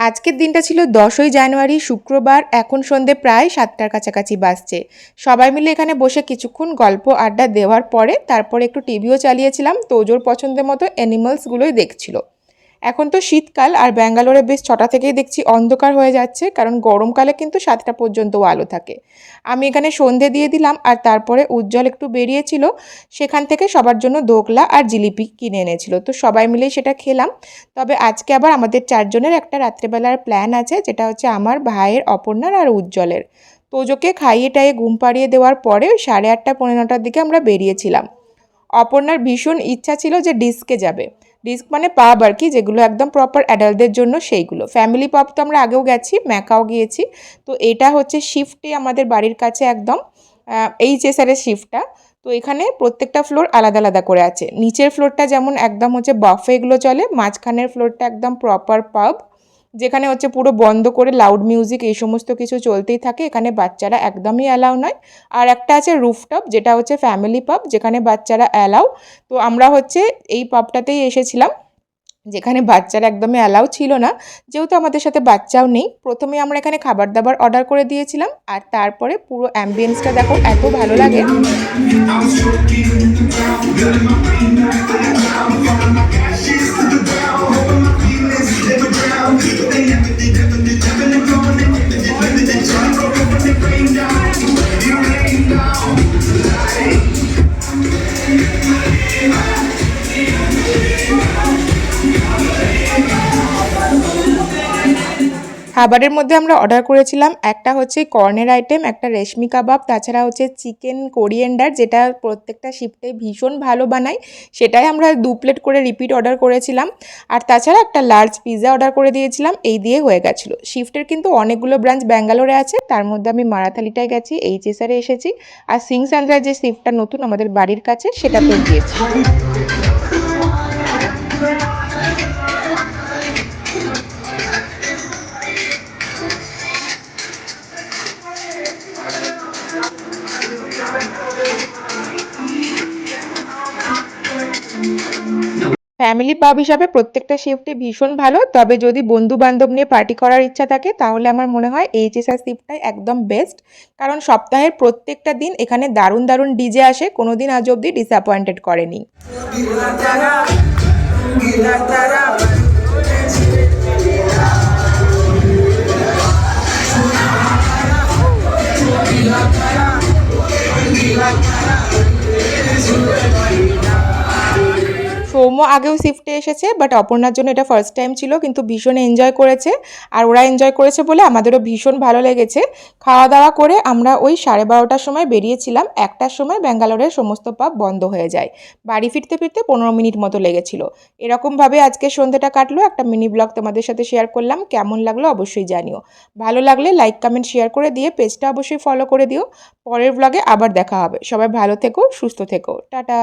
আজকের দিনটা ছিল দশই জানুয়ারি, শুক্রবার, এখন সন্ধে প্রায় সাতটার কাছাকাছি বাজছে। সবাই মিলে এখানে বসে কিছুক্ষণ গল্প আড্ডা দেওয়ার পরে তারপরে একটু টিভিও চালিয়েছিলাম তোজোর পছন্দের মতো অ্যানিমালসগুলোই দেখছিল। এখন তো শীতকাল আর ব্যাঙ্গালোরে বেশ ছটা থেকেই দেখছি অন্ধকার হয়ে যাচ্ছে, কারণ গরমকালে কিন্তু সাতটা পর্যন্তও আলো থাকে। আমি এখানে সন্ধে দিয়ে দিলাম আর তারপরে উজ্জ্বল একটু বেরিয়েছিল, সেখান থেকে সবার জন্য দোকলা আর জিলিপি কিনে এনেছিল। তো সবাই মিলেই সেটা খেলাম। তবে আজকে আবার আমাদের চারজনের একটা রাত্রেবেলার প্ল্যান আছে, যেটা হচ্ছে আমার ভাইয়ের, অপর্ণার আর উজ্জ্বলের। তোজোকে খাইয়ে টাইয়ে ঘুম পাড়িয়ে দেওয়ার পরে সাড়ে আটটা, পৌনে নটার দিকে আমরা বেরিয়েছিলাম। অপর্ণার ভীষণ ইচ্ছা ছিল যে ডিস্কে যাবে। ডিস্ক মানে পাব আর কি যেগুলো একদম প্রপার অ্যাডাল্টদের জন্য সেইগুলো। ফ্যামিলি পাব তো আমরা আগেও গেছি ম্যাকাও গিয়েছি। তো এটা হচ্ছে শিফটে আমাদের বাড়ির কাছে একদম এইচএসআরের শিফটটা তো এখানে প্রত্যেকটা ফ্লোর আলাদা আলাদা করে আছে। নিচের ফ্লোরটা যেমন একদম হচ্ছে বাফেগুলো চলে, মাঝখানের ফ্লোরটা একদম প্রপার পাব যেখানে হচ্ছে পুরো বন্ধ করে লাউড মিউজিক এই সমস্ত কিছু চলতেই থাকে, এখানে বাচ্চারা একদমই অ্যালাউ নয়। আর একটা আছে রুফটপ যেটা হচ্ছে ফ্যামিলি পাব যেখানে বাচ্চারা অ্যালাউ তো আমরা হচ্ছে এই পাবটাতেই এসেছিলাম, যেখানে বাচ্চারা একদমই অ্যালাউ ছিল না। যেহেতু আমাদের সাথে বাচ্চাও নেই, প্রথমে আমরা এখানে খাবার দাবার অর্ডার করে দিয়েছিলাম, আর তারপরে পুরো অ্যাম্বিয়েন্সটা দেখো এত ভালো লাগে। খাবারের মধ্যে আমরা অর্ডার করেছিলাম। একটা হচ্ছে কর্নের আইটেম একটা রেশমি কাবাব, তাছাড়া হচ্ছে চিকেন কোরিয়েন্ডার যেটা প্রত্যেকটা শিফটে ভীষণ ভালো বানায়। সেটাই আমরা দু প্লেট করে রিপিট অর্ডার করেছিলাম। আর তাছাড়া একটা লার্জ পিৎজা অর্ডার করে দিয়েছিলাম। এই দিয়ে হয়ে গেছিল। শিফটের কিন্তু অনেকগুলো ব্রাঞ্চ ব্যাঙ্গালোরে আছে। তার মধ্যে আমি মারাথালিটায় গেছি এইচএসআরে এসেছি। আর সিং সিংসান্দ্রার যে শিফটটা নতুন আমাদের বাড়ির কাছে, সেটাতেও গিয়েছি। ফ্যামিলি পাব হিসাবে প্রত্যেকটা শিফটে ভীষণ ভালো। তবে যদি বন্ধু বান্ধব নিয়ে পার্টি করার ইচ্ছা থাকে, তাহলে আমার মনে হয় এইচএসআর শিফটটাই একদম বেস্ট কারণ সপ্তাহের প্রত্যেকটা দিন এখানে দারুণ দারুণ ডিজে আসে। কোনো দিন আজ অবধি ডিসঅ্যাপয়েন্টেড করেনি। সৌম্য আগেও শিফটে এসেছে বাট অপর্ণার জন্য এটা ফার্স্ট টাইম ছিল, কিন্তু ভীষণ এনজয় করেছে। আর ওরা এনজয় করেছে বলে আমাদেরও ভীষণ ভালো লেগেছে। খাওয়া দাওয়া করে আমরা ওই সাড়ে বারোটার সময় বেরিয়েছিলাম, একটার সময় ব্যাঙ্গালোরের সমস্ত পাব বন্ধ হয়ে যায়। বাড়ি ফিরতে ফিরতে পনেরো মিনিট মতো লেগেছিল। এরকমভাবে আজকে সন্ধ্যেটা কাটলো, একটা মিনি ব্লগ তোমাদের সাথে শেয়ার করলাম, কেমন লাগল অবশ্যই জানিও। ভালো লাগলে লাইক কমেন্ট শেয়ার করে দিয়ে পেজটা অবশ্যই ফলো করে দিও। পরের ব্লগে আবার দেখা হবে। সবাই ভালো থেকো, সুস্থ থেকো। টাটা!